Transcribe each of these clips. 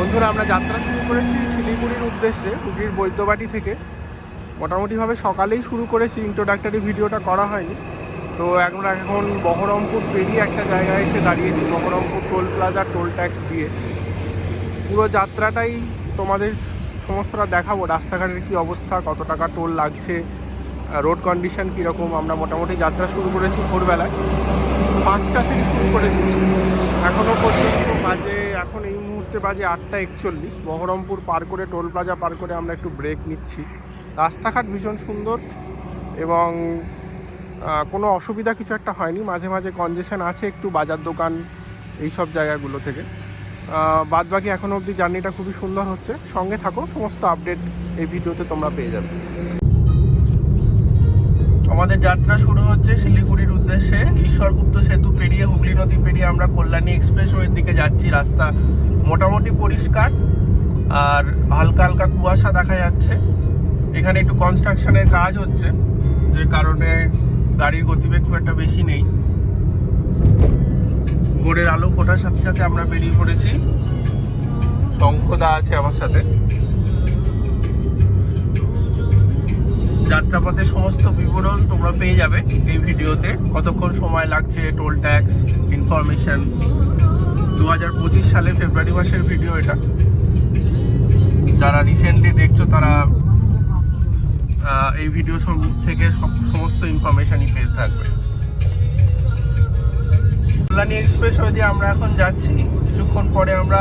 বন্ধুরা, আমরা যাত্রা শুরু করেছি শিলিগুড়ির উদ্দেশ্যে হুগলির বৈদ্যবাটি থেকে। মোটামুটিভাবে সকালেই শুরু করেছি ইন্ট্রোডাক্টরি ভিডিওটা করা হয়নি। তো আমরা এখন বহরমপুর পেরিয়ে একটা জায়গায় এসে দাঁড়িয়েছি, Baharampur toll plaza, toll tax দিয়ে। পুরো যাত্রাটাই তোমাদের সমস্তটা দেখাবো, রাস্তাঘাটের কি অবস্থা, কত টাকা টোল লাগছে রোড কন্ডিশন কীরকম? আমরা মোটামুটি যাত্রা শুরু করেছি ভোরবেলায়। পাঁচটা থেকে শুরু করেছি। এখনও পর্যন্ত বাজে, এখন এই মুহূর্তে বাজে আটটা একচল্লিশ। বহরমপুর পার করে, টোল প্লাজা পার করে আমরা একটু ব্রেক নিচ্ছি। রাস্তাঘাট ভীষণ সুন্দর এবং কোনো অসুবিধা কিছু একটা হয়নি। মাঝে মাঝে কনজেশন আছে একটু বাজার দোকান, এই সব জায়গাগুলো থেকে। বাদ বাকি এখনও অবধি জার্নিটা খুবই সুন্দর হচ্ছে। সঙ্গে থাকো, সমস্ত আপডেট এই ভিডিওতে তোমরা পেয়ে যাবে। আমাদের যাত্রা শুরু হচ্ছে শিলিগুড়ির উদ্দেশ্যে। ঈশ্বরগুপ্ত সেতু পেরিয়ে হুগলি নদী পেরিয়ে আমরা কল্যাণী এক্সপ্রেসওয়ের দিকে যাচ্ছি। রাস্তা মোটামুটি পরিষ্কার, আর হালকা হালকা কুয়াশা দেখা যাচ্ছে। এখানে একটু কনস্ট্রাকশনের কাজ হচ্ছে, যে কারণে গাড়ির গতিবেগ খুব একটা বেশি নেই। ভোরের আলো ফোটার সাথে সাথে আমরা বেরিয়ে পড়েছি। শঙ্খদা আছে আমার সাথে। যাত্রাপথের সমস্ত বিবরণ তোমরা পেয়ে যাবে এই ভিডিওতে। কতক্ষণ সময় লাগছে টোল ট্যাক্স ইনফরমেশন দু হাজার পঁচিশ সালে ফেব্রুয়ারি মাসের ভিডিও এটা। যারা রিসেন্টলি দেখছ তারা এই ভিডিও থেকে সমস্ত ইনফরমেশনই পেয়ে থাকবে। কল্যাণী এক্সপ্রেস দিয়ে আমরা এখন যাচ্ছি। কিছুক্ষণ পরে আমরা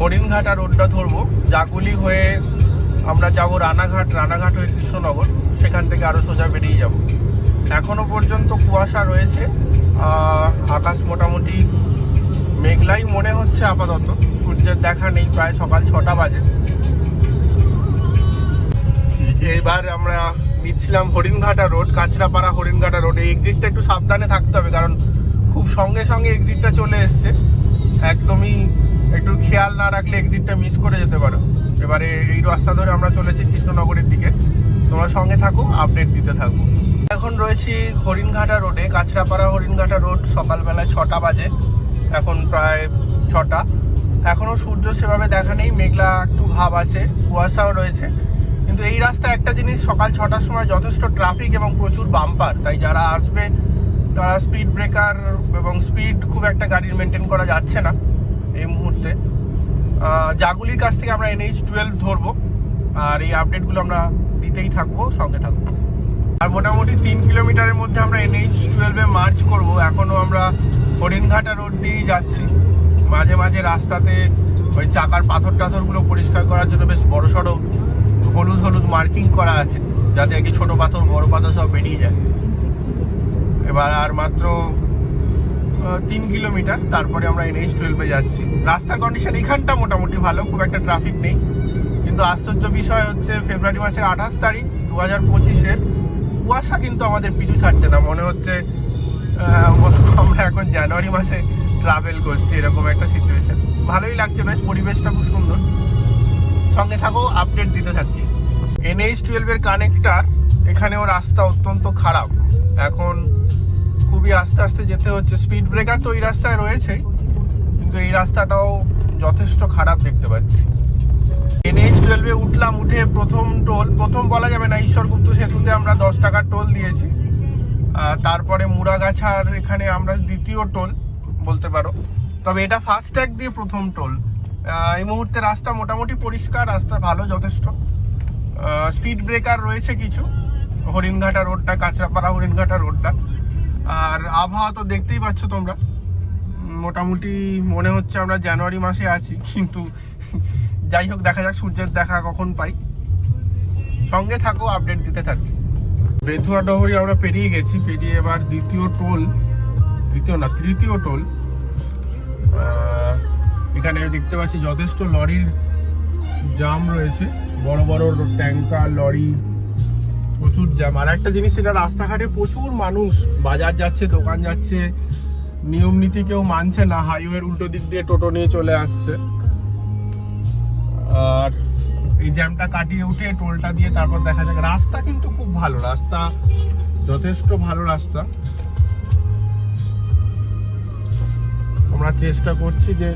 হরিণঘাটা রোডটা ধরবো। জাগুলি হয়ে আমরা যাব রানাঘাট রানাঘাট হয়ে কৃষ্ণনগর, সেখান থেকে আরও সোজা বেরিয়ে যাব। এখনও পর্যন্ত কুয়াশা রয়েছে আকাশ মোটামুটি মেঘলাই মনে হচ্ছে আপাতত, সূর্যের দেখা নেই, প্রায় সকাল ছটা বাজে। এবার আমরা নিচ্ছিলাম হরিণঘাটা রোড, কাঁচরাপাড়া হরিণঘাটা রোড। এই এক্সিটটা একটু সাবধানে থাকতে হবে, কারণ খুব সঙ্গে সঙ্গে এক্সিটটা চলে এসছে। একদমই একটু খেয়াল না রাখলে এক্সিটটা মিস করে যেতে পারো। এবারে এই রাস্তা ধরে আমরা চলেছি কৃষ্ণনগরের দিকে। তোমরা সঙ্গে থাকো আপডেট দিতে থাকব এখন রয়েছি হরিণঘাটা রোডে, কাঁচরাপাড়া হরিণঘাটা রোড, সকালবেলায় ছটা বাজে। এখন প্রায় ছটা। এখনও সূর্য সেভাবে দেখা নেই, মেঘলা একটু ভাব আছে, কুয়াশাও রয়েছে। কিন্তু এই রাস্তায় একটা জিনিস, সকাল ছটার সময় যথেষ্ট ট্রাফিক এবং প্রচুর বাম্পার তাই যারা আসবে, তারা স্পিড ব্রেকার এবং স্পিড খুব একটা গাড়ির মেনটেন করা যাচ্ছে না। এই জাগুলির কাছ থেকে আমরা এনএইচ টুয়েলভ ধরবো। আর এই আপডেটগুলো আমরা দিতেই থাকব, সঙ্গে থাকব। আর মোটামুটি তিন কিলোমিটারের মধ্যে আমরা এনএইচ টুয়েলভে মার্চ করব। এখনও আমরা হরিণঘাটা রোড দিয়েই যাচ্ছি। মাঝে মাঝে রাস্তাতে ওই চাকার পাথর টাথরগুলো পরিষ্কার করার জন্য বেশ বড় সড়ো হলুদ হলুদ মার্কিং করা আছে, যাতে আর কি ছোটো পাথর, বড় পাথর সব বেরিয়ে যায়। এবার আর মাত্র তিন কিলোমিটার, তারপরে আমরা এনএইচ টুয়েলভে যাচ্ছি। রাস্তার কন্ডিশন এখানটা মোটামুটি ভালো, খুব একটা ট্রাফিক নেই। কিন্তু আশ্চর্য বিষয় হচ্ছে ফেব্রুয়ারি মাসের আঠাশ তারিখ দু হাজার পঁচিশের কুয়াশা কিন্তু আমাদের পিছু ছাড়ছে না। মনে হচ্ছে আমরা এখন জানুয়ারি মাসে ট্রাভেল করছি, এরকম একটা সিচুয়েশন ভালোই লাগছে বেশ, পরিবেশটা খুব সুন্দর। সঙ্গে থাকো আপডেট দিতে থাকছি। এনএইচ টুয়েলভের কানেক্টার এখানেও রাস্তা অত্যন্ত খারাপ। এখন খুবই আস্তে আস্তে যেতে হচ্ছে। স্পিড ব্রেকার তো এই রাস্তায় রয়েছেই, কিন্তু এই রাস্তাটাও যথেষ্ট খারাপ দেখতে পাচ্ছি। এনএইচ টুয়েলভে উঠলাম, উঠে প্রথম টোল প্রথম বলা যাবে না, ঈশ্বরগুপ্ত সেতুতে আমরা দশ টাকার টোল দিয়েছি। তারপরে মুড়াগাছার এখানে আমরা দ্বিতীয় টোল বলতে পারো। তবে এটা ফাস্ট ট্যাগ দিয়ে প্রথম টোল এই মুহূর্তে রাস্তা মোটামুটি পরিষ্কার, রাস্তা ভালো, যথেষ্ট। স্পিড ব্রেকার রয়েছে কিছু, হরিণঘাটা রোডটা কাঁচরাপাড়া হরিণঘাটা রোডটা আর আবহাওয়া তো দেখতেই পাচ্ছ তোমরা। মোটামুটি মনে হচ্ছে আমরা জানুয়ারি মাসে আছি, কিন্তু যাই হোক, দেখা যাক, সূর্যের দেখা কখন পাই। সঙ্গে থাকো আপডেট দিতে থাকছি। বেথুয়া ডহরি আমরা পেরিয়ে গেছি, পেরিয়ে এবার দ্বিতীয় টোল, দ্বিতীয় না, তৃতীয় টোল। এখানে দেখতে পাচ্ছি যথেষ্ট লরির জাম রয়েছে, বড় বড় ট্যাঙ্কার লরি প্রচুর জ্যাম আর একটা জিনিস, এটা রাস্তাঘাটে প্রচুর মানুষ, বাজার যাচ্ছে, দোকান যাচ্ছে। নিয়ম নীতি কেউ মানছে না হাইওয়ের উল্টো দিক দিয়ে টোটো নিয়ে চলে আসছে। আর এই জ্যামটা কাটিয়ে উঠে টোলটা দিয়ে তারপর দেখা যাক। রাস্তা কিন্তু খুব ভালো, রাস্তা যথেষ্ট ভালো রাস্তা। আমরা চেষ্টা করছি যে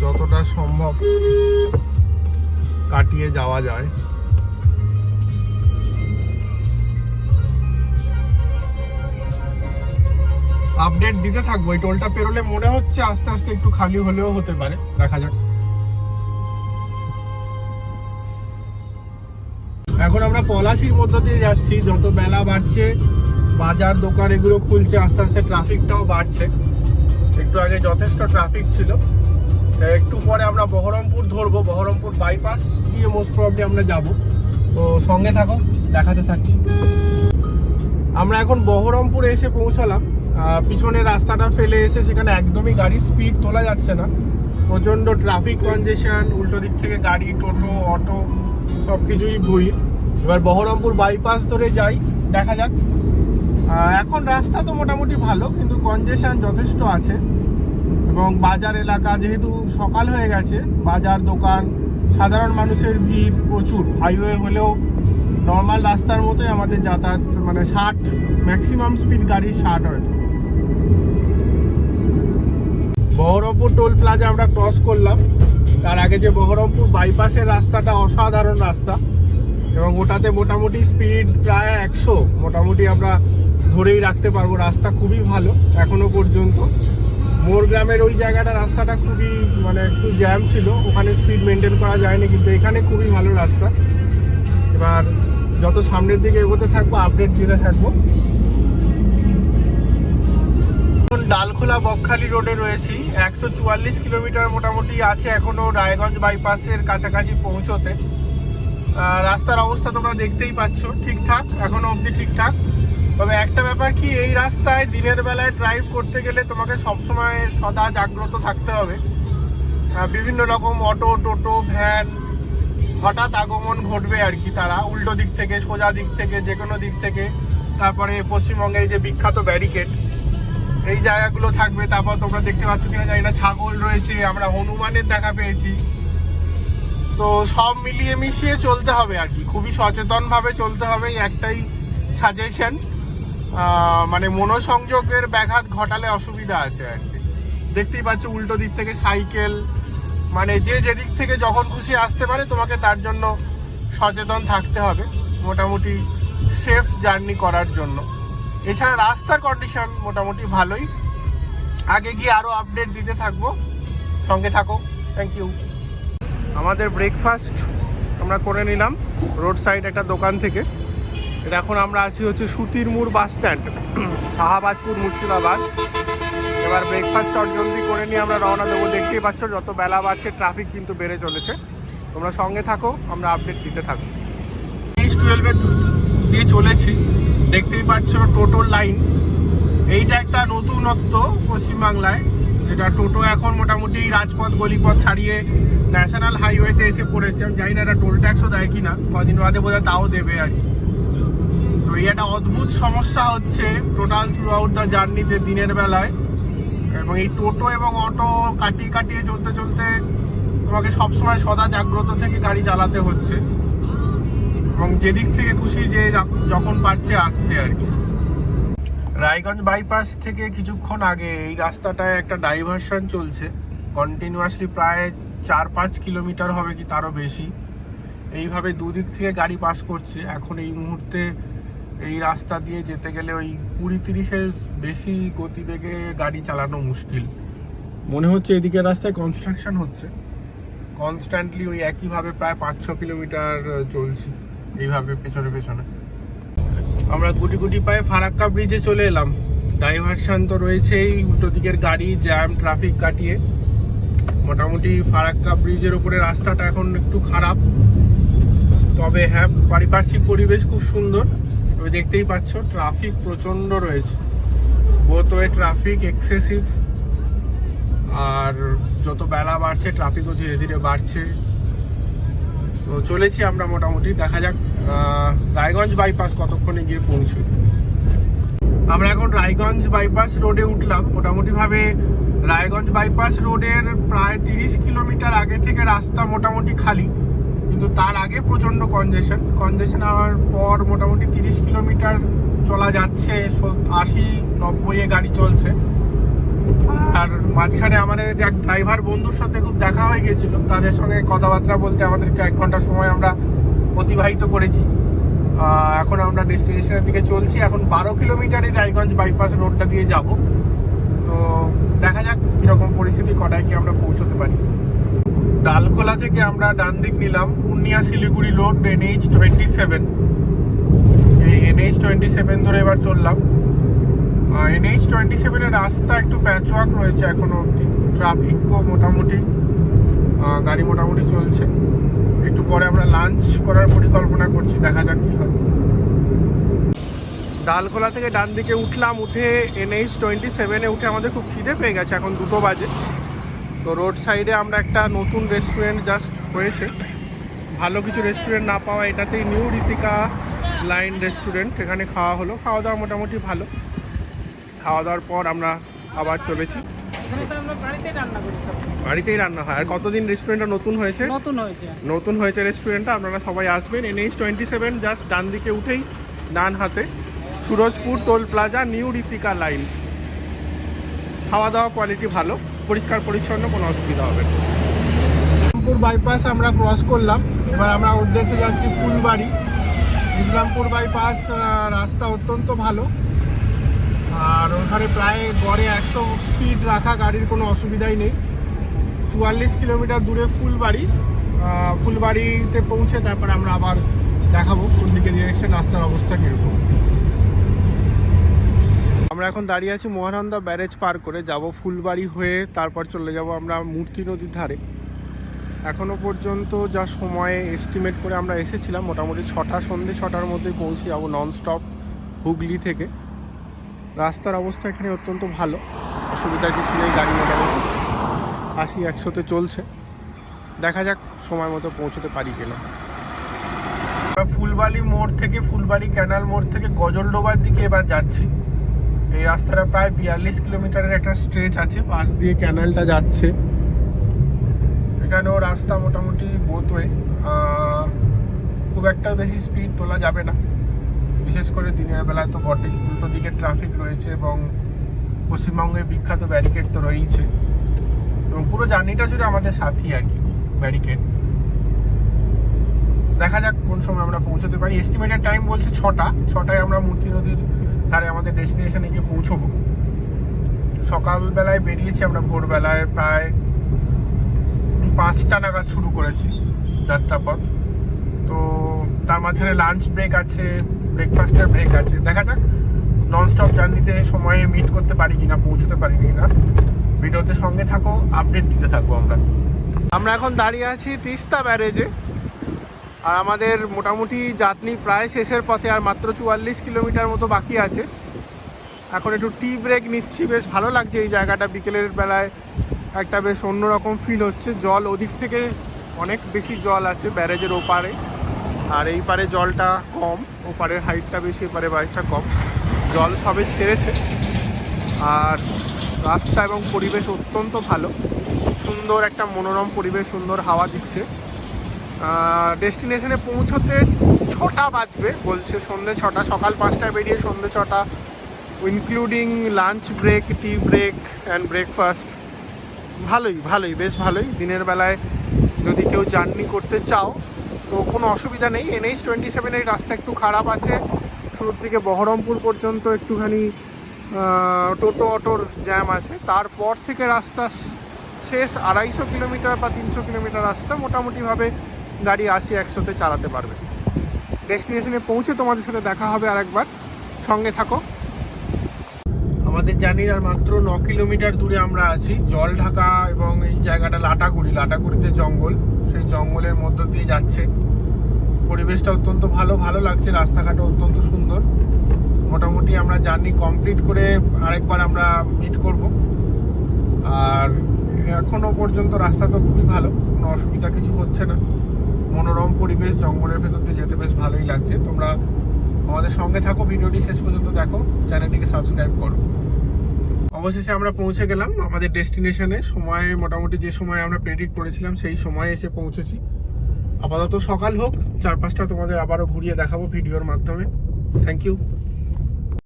যতটা সম্ভব কাটিয়ে যাওয়া যায়। আপডেট দিতে থাকব। এই টোলটা পেরোলে মনে হচ্ছে আস্তে আস্তে একটু খালি হলেও হতে পারে। দেখা যাক। এখন আমরা পলাশির মধ্য দিয়ে যাচ্ছি। যত বেলা বাড়ছে, বাজার, দোকান, এগুলো খুলছে, আস্তে আস্তে ট্রাফিকটাও বাড়ছে। একটু আগে যথেষ্ট ট্রাফিক ছিল। একটু পরে আমরা বহরমপুর ধরবো। বহরমপুর বাইপাস দিয়ে মোস্ট প্রবলি আমরা যাব। তো সঙ্গে থাকো, দেখাতে থাকছি। আমরা এখন বহরমপুরে এসে পৌঁছালাম। আহ, পিছনের রাস্তাটা ফেলে এসে সেখানে একদমই গাড়ির স্পিড তোলা যাচ্ছে না। প্রচণ্ড ট্রাফিক কনজেশন উল্টো দিক থেকে গাড়ি টোটো অটো সব কিছুই ভিড় এবার বহরমপুর বাইপাস ধরে যাই দেখা যাক। এখন রাস্তা তো মোটামুটি ভালো কিন্তু কনজেশন যথেষ্ট আছে। এবং বাজার এলাকা যেহেতু সকাল হয়ে গেছে বাজার দোকান সাধারণ মানুষের ভিড় প্রচুর। হাইওয়ে হলেও নর্মাল রাস্তার মতোই আমাদের যাতায়াত মানে ষাট ম্যাক্সিমাম স্পিড গাড়ির ষাট হয়তো। বহরমপুর টোল প্লাজা আমরা ক্রস করলাম। তার আগে যে বহরমপুর বাইপাসের রাস্তাটা অসাধারণ রাস্তা এবং ওটাতে মোটামুটি স্পিড প্রায় একশো। মোটামুটি আমরা ধরেই রাখতে পারব। রাস্তা খুবই ভালো এখনও পর্যন্ত। মোর গ্রামের ওই জায়গাটা রাস্তাটা খুবই মানে একটু জ্যাম ছিল। ওখানে স্পিড মেনটেন করা যায়নি, কিন্তু এখানে খুবই ভালো রাস্তা। এবার যত সামনের দিকে এগোতে থাকব, আপডেট দিতে থাকব। ডালখোলা বকখালি রোডে রয়েছি। একশো চুয়াল্লিশ কিলোমিটার মোটামুটি আছে এখনও রায়গঞ্জ বাইপাসের কাছাকাছি পৌঁছতে। রাস্তার অবস্থা তোমরা দেখতেই পাচ্ছ, ঠিকঠাক এখনও অবধি ঠিকঠাক। তবে একটা ব্যাপার কি, এই রাস্তায় দিনের বেলায় ড্রাইভ করতে গেলে তোমাকে সবসময় সদা জাগ্রত থাকতে হবে। বিভিন্ন রকম অটো, টোটো, ভ্যান, হঠাৎ আগমন ঘটবে আর কি তারা, উল্টো দিক থেকে, সোজা দিক থেকে যে কোনো দিক থেকে। তারপরে পশ্চিমবঙ্গের যে বিখ্যাত ব্যারিকেড এই জায়গাগুলো থাকবে, তারপর তোমরা দেখতে পাচ্ছ কিনা জানি না, ছাগল রয়েছে, আমরা হনুমানের দেখা পেয়েছি। তো সব মিলিয়ে মিশিয়ে চলতে হবে আর কি, খুবই সচেতনভাবে চলতে হবে একটাই সাজেশন মানে মনোসংযোগের ব্যাঘাত ঘটালে অসুবিধা আছে আর কি। দেখতেই পাচ্ছ উল্টো দিক থেকে সাইকেল মানে যে যেদিক থেকে যখন খুশি আসতে পারে, তোমাকে তার জন্য সচেতন থাকতে হবে। মোটামুটি সেফ জার্নি করার জন্য। এছাড়া রাস্তার কন্ডিশন মোটামুটি ভালোই। আগে গিয়ে আরও আপডেট দিতে থাকব। সঙ্গে থাকো। থ্যাংক ইউ আমাদের ব্রেকফাস্ট আমরা করে নিলাম। রোড সাইড একটা দোকান থেকে। এটা এখন আমরা আছি হচ্ছে সুতির মোড় বাস স্ট্যান্ড শাহবাজপুর মুর্শিদাবাদ। এবার ব্রেকফাস্ট চটজলদি করে নিয়ে আমরা রওনা দেবো। দেখতেই পাচ্ছ যত বেলা বাড়ছে ট্রাফিক কিন্তু বেড়ে চলেছে। তোমরা সঙ্গে থাকো আমরা আপডেট দিতে থাকো এইচ টুয়েলভে দিয়ে চলেছি। দেখতেই পাচ্ছ টোটোর লাইন। এইটা একটা নতুনত্ব পশ্চিমবাংলায়। যেটা টোটো এখন মোটামুটি রাজপথ, গলিপথ ছাড়িয়ে ন্যাশনাল হাইওয়েতে এসে পড়েছে। আমি জানি না এটা টোল ট্যাক্সও দেয় কিনা। কদিন বাদে বোধ তাও দেবে আর কি। তো এই একটা অদ্ভুত সমস্যা হচ্ছে টোটাল থ্রু আউট দ্য জার্নিতে দিনের বেলায়। এবং এই টোটো এবং অটো কাটিয়ে কাটিয়ে চলতে চলতে তোমাকে সবসময় সদা জাগ্রত থেকে গাড়ি চালাতে হচ্ছে। এবং যেদিক থেকে খুশি যে যখন পারছে আসছে আর কি। রায়গঞ্জ বাইপাস থেকে কিছুক্ষণ আগে এই রাস্তাটায় একটা ডাইভারশন চলছে। কন্টিনিউয়াসলি প্রায় চার পাঁচ কিলোমিটার হবে কি তারও বেশি। এইভাবে দুদিক থেকে গাড়ি পাস করছে। এখন এই মুহূর্তে এই রাস্তা দিয়ে যেতে গেলে ওই কুড়ি তিরিশের বেশি গতিবেগে গাড়ি চালানো মুশকিল। মনে হচ্ছে এদিকে রাস্তায় কনস্ট্রাকশন হচ্ছে। কনস্ট্যান্টলি ওই একইভাবে প্রায় পাঁচ ছ কিলোমিটার চলছি। এইভাবে পেছনে পেছনে। আমরা গুটি গুটি পায়ে ফারাক্কা ব্রিজে চলে এলাম। ডাইভারশন তো রয়েছেই উল্টো দিকের গাড়ি জ্যাম ট্রাফিক কাটিয়ে। মোটামুটি ফারাক্কা ব্রিজের উপরে রাস্তাটা এখন একটু খারাপ। তবে হ্যাঁ পারিপার্শ্বিক পরিবেশ খুব সুন্দর। তবে দেখতেই পাচ্ছ ট্রাফিক প্রচণ্ড রয়েছে। বোথ ওয়ে ট্রাফিক এক্সেসিভ আর যত বেলা বাড়ছে ট্রাফিকও ধীরে ধীরে বাড়ছে। তো চলেছি আমরা মোটামুটি। দেখা যাক রায়গঞ্জ বাইপাস কতক্ষণে গিয়ে পৌঁছই আমরা এখন রায়গঞ্জ বাইপাস রোডে উঠলাম। মোটামুটি ভাবে রায়গঞ্জ বাইপাস রোডের প্রায় তিরিশ কিলোমিটার আগে থেকে রাস্তা মোটামুটি খালি। কিন্তু তার আগে প্রচণ্ড কনজেশন কনজেশন হওয়ার পর মোটামুটি তিরিশ কিলোমিটার চলা যাচ্ছে আশি নব্বইয়ে গাড়ি চলছে। আর মাঝখানে আমাদের এক ড্রাইভার বন্ধুর সাথে খুব দেখা হয়ে গিয়েছিল, তাদের সঙ্গে কথাবার্তা বলতে আমাদের একটু এক ঘণ্টা সময় আমরা অতিবাহিত করেছি। এখন আমরা ডেস্টিনেশনের দিকে চলছি। এখন বারো কিলোমিটারই রায়গঞ্জ বাইপাস রোডটা দিয়ে যাব। তো দেখা যাক কীরকম পরিস্থিতি কটায় কি আমরা পৌঁছতে পারি। ডালখোলা থেকে আমরা ডান দিক নিলাম, Purnia Siliguri road NH twenty seven এই এনএইচ টোয়েন্টি সেভেন ধরে এবার চললাম। এনএইচ টোয়েন্টি সেভেনের রাস্তা একটু প্যাচওয়ার্ক রয়েছে এখনও অবধি। ট্রাফিকও মোটামুটি গাড়ি মোটামুটি চলছে। একটু পরে আমরা লাঞ্চ করার পরিকল্পনা করছি, দেখা যাক কি হয়। ডালখোলা থেকে ডান দিকে উঠলাম, উঠে এনএইচ টোয়েন্টি সেভেনে উঠে আমাদের খুব খিদে পেয়ে গেছে, এখন দুটো বাজে। তো রোড সাইডে আমরা একটা নতুন রেস্টুরেন্ট জাস্ট হয়েছে। ভালো কিছু রেস্টুরেন্ট না পাওয়া, এটাতেই নিউ রীতিকা লাইন রেস্টুরেন্ট এখানে খাওয়া হলো। খাওয়া দাওয়া মোটামুটি ভালো। খাওয়া দাওয়ার পর আমরা আবার চলেছি। বাড়িতেই রান্না হয়। আর কতদিন রেস্টুরেন্টটা নতুন হয়েছে? নতুন হয়েছে। নতুন হয়েছে রেস্টুরেন্টটা আপনারা সবাই আসবেন। এনএইচ টোয়েন্টি সেভেন জাস্ট ডান দিকে উঠেই ডান হাতে Surajpur toll plaza new replica line. খাওয়া দাওয়া কোয়ালিটি ভালো পরিষ্কার পরিচ্ছন্ন কোনো অসুবিধা হবে না। ইসলামপুর বাইপাস আমরা ক্রস করলাম। এবার আমরা উদ্দেশ্যে যাচ্ছি ফুলবাড়ি। ইসলামপুর বাইপাস রাস্তা অত্যন্ত ভালো। আর ওখানে প্রায় গড়ে একশো স্পিড রাখা গাড়ির কোনো অসুবিধাই নেই। চুয়াল্লিশ কিলোমিটার দূরে ফুলবাড়ি ফুলবাড়িতে পৌঁছে তারপর আমরা আবার দেখাবো কোন দিকে ডিরেকশন রাস্তার অবস্থা কীরকম। আমরা এখন দাঁড়িয়ে আছি মহানন্দা ব্যারেজ পার করে। যাব ফুলবাড়ি হয়ে তারপর চলে যাব আমরা মূর্তি নদীর ধারে। এখনও পর্যন্ত যা সময়ে এস্টিমেট করে আমরা এসেছিলাম, মোটামুটি ছটা, সন্ধে ছটার মধ্যে পৌঁছে যাব ননস্টপ হুগলি থেকে। রাস্তার অবস্থা এখানে অত্যন্ত ভালো। অসুবিধার কিছু নেই, গাড়ি মোটামুটি আশি একশোতে চলছে। দেখা যাক সময় মতো পৌঁছতে পারি কিনা। আমরা ফুলবাড়ি মোড় থেকে ফুলবাড়ি ক্যানাল মোড় থেকে গজলডোবার দিকে এবার যাচ্ছি। এই রাস্তাটা প্রায় বিয়াল্লিশ কিলোমিটারের একটা স্ট্রেচ আছে, পাশ দিয়ে ক্যানালটা যাচ্ছে। এখানেও রাস্তা মোটামুটি বোথওয়ে খুব একটা বেশি স্পিড তোলা যাবে না। বিশেষ করে দিনের বেলায় তো বটেই উল্টো দিকে ট্রাফিক রয়েছে এবং পশ্চিমবঙ্গের বিখ্যাত ব্যারিকেড তো রয়েইছে। এবং পুরো জার্নিটা জুড়ে আমাদের সাথী আর কি ব্যারিকেড দেখা যাক কোন সময় আমরা পৌঁছতে পারি। এস্টিমেটেড টাইম বলছে ছটা। ছটায় আমরা মূর্তি নদীর ধারে আমাদের ডেস্টিনেশনে গিয়ে পৌঁছবো। সকালবেলায় বেরিয়েছি আমরা ভোরবেলায় প্রায় পাঁচটা নাগাদ শুরু করেছি যাত্রাপথ। তো তার মাঝখানে লাঞ্চ ব্রেক আছে। ব্রেকফাস্টের ব্রেক আছে। দেখা যাক ননস্টপ জার্নিতে সময়ে মিট করতে পারি কিনা, পৌঁছতে পারি কিনা। ভিডিওতে সঙ্গে থাকো আপডেট দিতে থাকব আমরা। আমরা এখন দাঁড়িয়ে আছি তিস্তা ব্যারেজে। আর আমাদের মোটামুটি জার্নি প্রায় শেষের পথে, আর মাত্র চুয়াল্লিশ কিলোমিটার মতো বাকি আছে। এখন একটু টি ব্রেক নিচ্ছি। বেশ ভালো লাগছে এই জায়গাটা। বিকেলের বেলায় একটা বেশ অন্যরকম ফিল হচ্ছে। জল ওদিক থেকে অনেক বেশি জল আছে ব্যারেজের ওপারে। আর এই পারে জলটা কম ওপারের হাইটটা বেশি এপারে বাইকটা কম। জল সবে ছেড়েছে। আর রাস্তা এবং পরিবেশ অত্যন্ত ভালো। সুন্দর একটা মনোরম পরিবেশ, সুন্দর হাওয়া দিচ্ছে। ডেস্টিনেশনে পৌঁছতে ছটা বাজবে, বলছে সন্ধ্যে ছটা। সকাল পাঁচটায় বেরিয়ে সন্ধ্যে ছটা including lunch break tea break and breakfast ভালোই ভালোই, বেশ ভালোই। দিনের বেলায় যদি কেউ জার্নি করতে চাও তো কোনো অসুবিধা নেই। এনএইচ টোয়েন্টি সেভেনের রাস্তা একটু খারাপ আছে। শুরুর দিকে বহরমপুর পর্যন্ত একটুখানি টোটো অটোর জ্যাম আছে। তারপর থেকে রাস্তা শেষ আড়াইশো কিলোমিটার বা তিনশো কিলোমিটার রাস্তা মোটামুটিভাবে গাড়ি আশি একশোতে চালাতে পারবে। ডেস্টিনেশনে পৌঁছে তোমাদের সাথে দেখা হবে আরেকবার। সঙ্গে থাকো। আমাদের জার্নির আর মাত্র ন কিলোমিটার দূরে আমরা আছি। জল ঢাকা এবং এই জায়গাটা লাটাগুড়ি। লাটাগুড়িতে জঙ্গল। সেই জঙ্গলের মধ্য দিয়ে যাচ্ছে। পরিবেশটা অত্যন্ত ভালো ভালো লাগছে, রাস্তাঘাটও অত্যন্ত সুন্দর। মোটামুটি আমরা জার্নি কমপ্লিট করে আরেকবার আমরা মিট করব। আর এখনও পর্যন্ত রাস্তা তো খুবই ভালো, কোনো অসুবিধা কিছু হচ্ছে না। মনোরম পরিবেশ, জঙ্গলের ভেতর দিয়ে যেতে বেশ ভালোই লাগছে। তোমরা আমাদের সঙ্গে থাকো, ভিডিওটি শেষ পর্যন্ত দেখো, চ্যানেলটিকে সাবস্ক্রাইব করো। অবশেষে আমরা পৌঁছে গেলাম আমাদের ডেস্টিনেশনে। সময়, মোটামুটি যে সময় আমরা প্রেডিক্ট করেছিলাম, সেই সময়ে এসে পৌঁছেছি। আপাতত সকাল হোক চার পাঁচটা তোমাদের আবারও ঘুরিয়ে দেখাবো ভিডিওর মাধ্যমে। Thank you